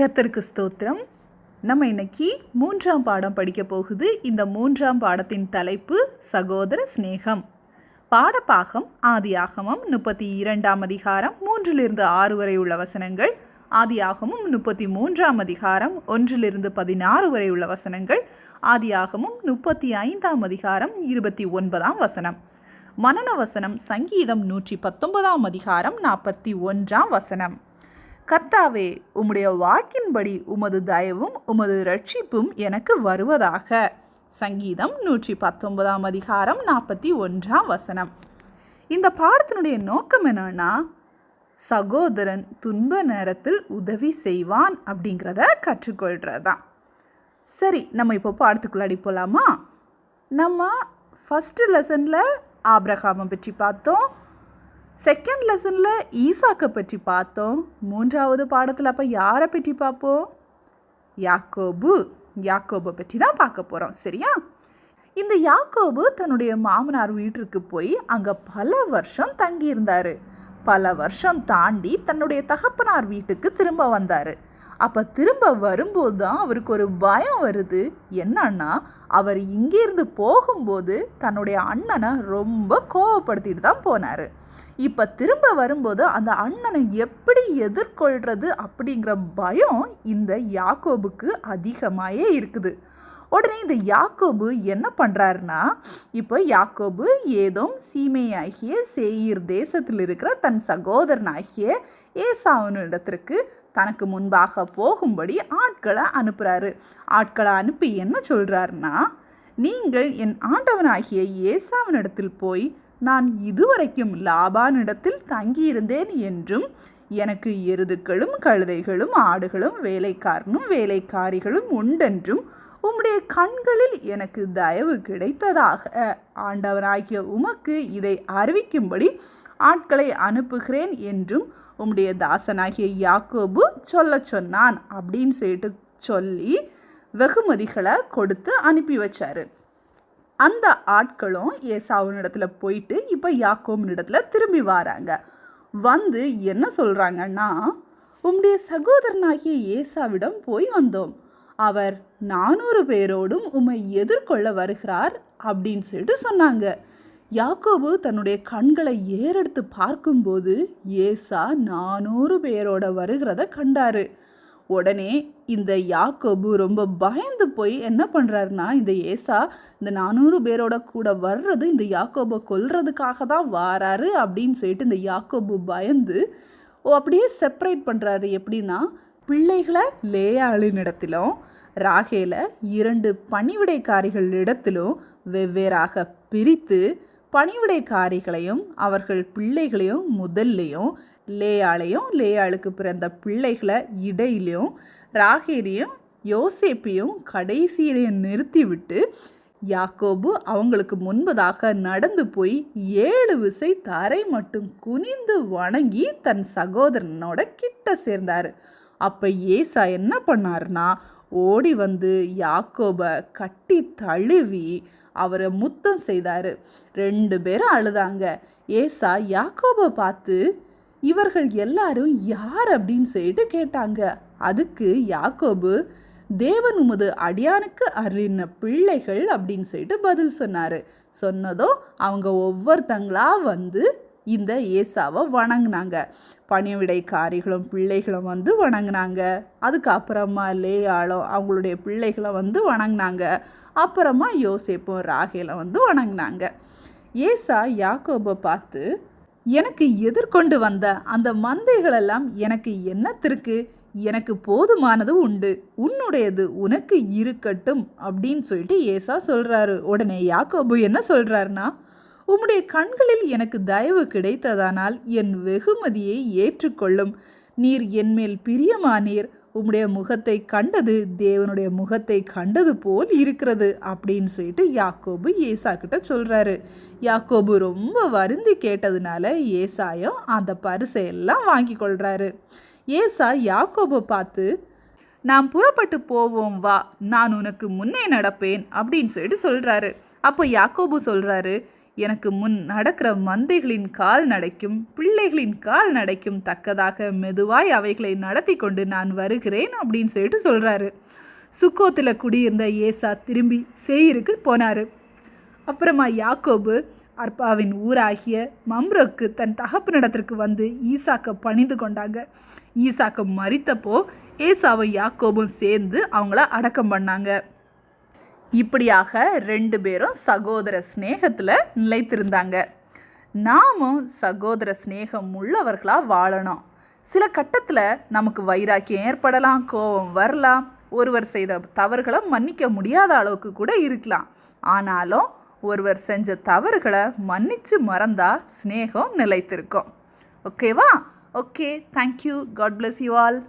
கர்த்தருக்கு ஸ்தோத்திரம். நம்ம இன்னைக்கு மூன்றாம் பாடம் படிக்க போகுது. இந்த மூன்றாம் பாடத்தின் தலைப்பு சகோதர சிநேகம். பாடப்பாகம் ஆதியாகமம் முப்பத்தி இரண்டாம் அதிகாரம் மூன்றிலிருந்து ஆறு வரை உள்ள வசனங்கள். ஆதியாகமும் முப்பத்தி மூன்றாம் அதிகாரம் ஒன்றிலிருந்து பதினாறு வரை உள்ள வசனங்கள். ஆதியாகமும் முப்பத்தி ஐந்தாம் அதிகாரம் இருபத்தி ஒன்பதாம் வசனம். மனன வசனம் சங்கீதம் நூற்றி பத்தொன்பதாம் அதிகாரம் நாற்பத்தி ஒன்றாம் வசனம். கர்த்தாவே உம்முடைய வாக்கின்படி உமது தயவும் உமது ரட்சிப்பும் எனக்கு வருவதாக. சங்கீதம் நூற்றி பத்தொன்பதாம் அதிகாரம் நாற்பத்தி ஒன்றாம் வசனம். இந்த பாடத்தினுடைய நோக்கம் என்னன்னா சகோதரன் துன்ப நேரத்தில் உதவி செய்வான் அப்படிங்கிறத கற்றுக்கொள்கிறது தான் சரி நம்ம இப்போ பாடத்துக்குள்ளாடி போகலாமா நம்ம ஃபஸ்ட்டு லெசனில் ஆப்ரஹாமை பற்றி பார்த்தோம். செகண்ட் லெசனில் ஈசாக்கை பற்றி பார்த்தோம். மூன்றாவது பாடத்தில் அப்போ யாரை பற்றி பார்ப்போம்? யாக்கோபு. யாக்கோபை பற்றி தான் பார்க்க போகிறோம் சரியா? இந்த யாக்கோபு தன்னுடைய மாமனார் வீட்டிற்கு போய் அங்கே பல வருஷம் தங்கியிருந்தார். பல வருஷம் தாண்டி தன்னுடைய தகப்பனார் வீட்டுக்கு திரும்ப வந்தார். அப்போ திரும்ப வரும்போது தான் அவருக்கு ஒரு பயம் வருது. என்னன்னா அவர் இங்கேருந்து போகும்போது தன்னுடைய அண்ணனை ரொம்ப கோவப்படுத்திட்டு தான் போனார். இப்போ திரும்ப வரும்போது அந்த அண்ணனை எப்படி எதிர்கொள்கிறது அப்படிங்கிற பயம் இந்த யாக்கோபுக்கு அதிகமாகவே இருக்குது. உடனே இந்த யாக்கோபு என்ன பண்ணுறாருன்னா இப்போ யாக்கோபு ஏதோ சீமையாகிய சேயிர் தேசத்தில் இருக்கிற தன் சகோதரனாகிய ஏசாவனிடத்திற்கு தனக்கு முன்பாக போகும்படி ஆட்களை அனுப்புகிறாரு ஆட்களை அனுப்பி என்ன சொல்கிறாருன்னா நீங்கள் என் ஆண்டவனாகிய ஏசாவனிடத்தில் போய் நான் இதுவரைக்கும் லாபானிடத்தில் தங்கியிருந்தேன் என்றும் எனக்கு எருதுக்களும் கழுதைகளும் ஆடுகளும் வேலைக்காரனும் வேலைக்காரிகளும் உண்டென்றும் உம்முடைய கண்களில் எனக்கு தயவு கிடைத்ததாக. ஆண்டவனாகிய உமக்கு இதை அறிவிக்கும்படி ஆட்களை அனுப்புகிறேன் என்றும் உம்முடைய தாசனாகிய யாக்கோபு சொல்ல சொன்னான் அப்படின்னு சொல்லிட்டு சொல்லி வெகுமதிகளை கொடுத்து அனுப்பி வச்சாரு. அந்த ஆட்களும் ஏசாவினிடத்துல போயிட்டு இப்போ யாக்கோபினிடத்துல திரும்பி வராங்க. வந்து என்ன சொல்கிறாங்கன்னா உம்முடைய சகோதரனாகிய ஏசாவிடம் போய் வந்தோம். அவர் நானூறு பேரோடும் உம்மை எதிர்கொள்ள வருகிறார் அப்படின்னு சொல்லிட்டு சொன்னாங்க. யாக்கோபு தன்னுடைய கண்களை ஏறெடுத்து பார்க்கும்போது ஏசா நானூறு பேரோட வருகிறத கண்டாரு. உடனே இந்த யாக்கோபு ரொம்ப பயந்து போய் என்ன பண்ணுறாருனா இந்த ஏசா இந்த நானூறு பேரோட கூட வர்றது இந்த யாக்கோபை கொல்றதுக்காக தான் வாராரு அப்படின்னு சொல்லிட்டு இந்த யாக்கோபு பயந்து ஓ அப்படியே செப்பரேட் பண்ணுறாரு எப்படின்னா பிள்ளைகளை லேயாளினிடத்திலும் ராகேல இரண்டு பணிவிடைக்காரிகள் இடத்திலும் வெவ்வேறாக பிரித்து பணிவிடைக்காரிகளையும் அவர்கள் பிள்ளைகளையும் முதல்லையும் லேயாளையும் லேயாளுக்கு பிறந்த பிள்ளைகளை இடையிலையும் ராகேலையும் யோசேப்பையும் கடைசியிலையும் நிறுத்திவிட்டு யாக்கோபு அவங்களுக்கு முன்பதாக நடந்து போய் ஏழு விசை தரை மட்டும் குனிந்து வணங்கி தன் சகோதரனோட கிட்ட சேர்ந்தார். அப்போ ஏசா என்ன பண்ணாருன்னா ஓடி வந்து யாக்கோபை கட்டி தழுவி அவரை முத்தம் செய்தார். ரெண்டு பேரும் அழுதாங்க. ஏசா யாக்கோபை பார்த்து இவர்கள் எல்லாரும் யார் அப்படின்னு சொல்லிட்டு கேட்டாங்க. அதுக்கு யாக்கோபு தேவன் உமது அடியானுக்கு அருளின பிள்ளைகள் அப்படின்னு சொல்லிட்டு பதில் சொன்னார். சொன்னதும் அவங்க ஒவ்வொருத்தங்களா வந்து இந்த ஏசாவை வணங்கினாங்க. பணிவிடைக்காரிகளும் பிள்ளைகளும் வந்து வணங்கினாங்க. அதுக்கப்புறமா லேயாளும் அவங்களுடைய பிள்ளைகளை வந்து வணங்கினாங்க. அப்புறமா யோசேப்பும் ராகேலும் வந்து வணங்கினாங்க. ஏசா யாக்கோபை பார்த்து எனக்கு எதிர்கொண்டு வந்த அந்த மந்தைகளெல்லாம் எனக்கு என்னத்திற்கு? எனக்கு போதுமானது உண்டு. உன்னுடையது உனக்கு இருக்கட்டும் அப்படின்னு சொல்லிட்டு ஏசா சொல்கிறாரு உடனே யாக்கோபு என்ன சொல்கிறாருன்னா உம்முடைய கண்களில் எனக்கு தயவு கிடைத்ததானால் என் வெகுமதியை ஏற்றுக்கொள்ளும். நீர் என்மேல் பிரியமானீர். உம்முடைய முகத்தை கண்டது தேவனுடைய முகத்தை கண்டது போல் இருக்கிறது அப்படின்னு சொல்லிட்டு யாக்கோபு ஏசா கிட்ட சொல்கிறாரு யாக்கோபு ரொம்ப வருந்தி கேட்டதுனால ஏசாயும் அந்த பரிசை எல்லாம் வாங்கி கொள்கிறாரு ஏசா யாக்கோபை பார்த்து நாம் புறப்பட்டு போவோம் வா. நான் உனக்கு முன்னே நடப்பேன் அப்படின்னு சொல்லிட்டு சொல்கிறாரு அப்போ யாக்கோபு சொல்கிறாரு எனக்கு முன் நடக்கிற மந்தைகளின் கால் நடைக்கும் பிள்ளைகளின் கால் நடைக்கும் தக்கதாக மெதுவாய் அவைகளை நடத்தி கொண்டு நான் வருகிறேன் அப்படின்னு சொல்லிட்டு சொல்கிறாரு சுக்கோத்தில் குடியிருந்த ஏசா திரும்பி சேயிருக்கு போனார். அப்புறமா யாக்கோபு அர்பாவின் ஊராகிய மம்ரோக்கு தன் தகப்பனிடத்திற்கு வந்து ஈசாக்க பணிந்து கொண்டாங்க. ஈசாக்க மறித்தப்போ ஏசாவும் யாக்கோபும் சேர்ந்து அவங்கள அடக்கம் பண்ணாங்க. இப்படியாக ரெண்டு பேரும் சகோதர சிநேகத்தில் நிலைத்திருந்தாங்க. நாமும் சகோதர சிநேகம் உள்ளவர்களாக வாழணும். சில கட்டத்தில் நமக்கு வைராக்கியம் ஏற்படலாம் கோபம் வரலாம். ஒருவர் செய்த தவறுகளை மன்னிக்க முடியாத அளவுக்கு கூட இருக்கலாம். ஆனாலும் ஒருவர் செஞ்ச தவறுகளை மன்னிச்சு மறந்தா சிநேகம் நிலைத்திருக்கும். ஓகேவா? Okay thank you god bless you all